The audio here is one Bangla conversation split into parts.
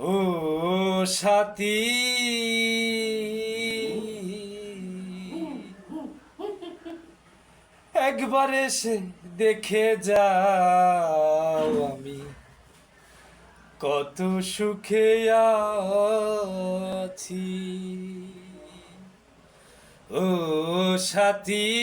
ও সাথী। একবার এসে দেখে যাও আমি। কত সুখে আছি। ও সাথী।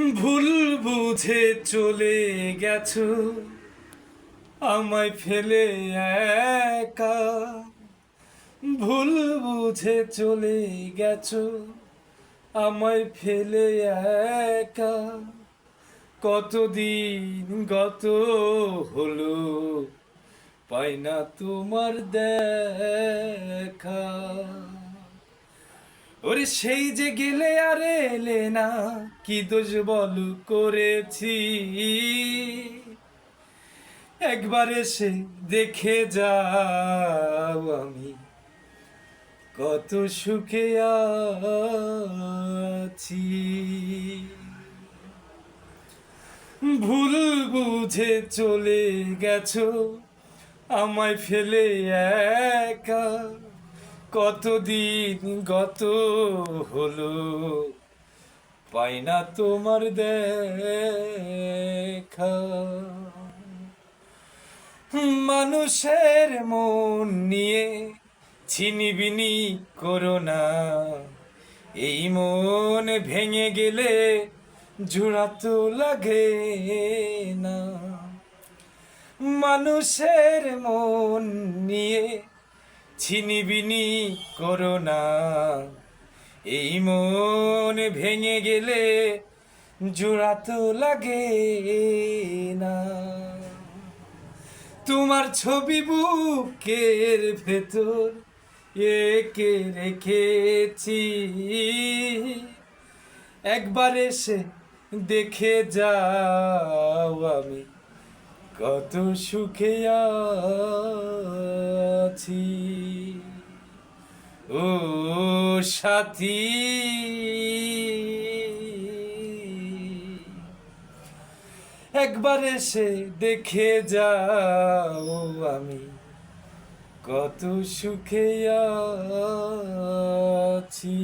ভুল বুঝে চলে গেছো, আমায় ফেলে একা। ভুল বুঝে চলে গেছো, আমায় ফেলে একা। কতদিন গত হলো, পাই না তোমার দেখা। ওরে সেই যে গেলে আর এলে না, কি দোষ বল করেছি? একবার এসে দেখে যাও আমি, কত সুখে আছি। ভুল বুঝে চলে গেছো, আমায় ফেলে একা। কতদিন গত হলো? পাই না তোমার দেখা। মানুষের মন নিয়ে ছিনিবিনি করো না। এই মন ভেঙে গেলে জোড়া তো লাগে না। মানুষের মন নিয়ে ছিনিবিনি করো না এই মন ভেঙে গেলে জোড়া তো লাগে না। তোমার ছবি বুকের ভেতর একে রেখেছি। একবার এসে দেখে যাও আমি। কত সুখে আছি। ও সাথী। একবার এসে দেখে যাও আমি কত সুখে আছি।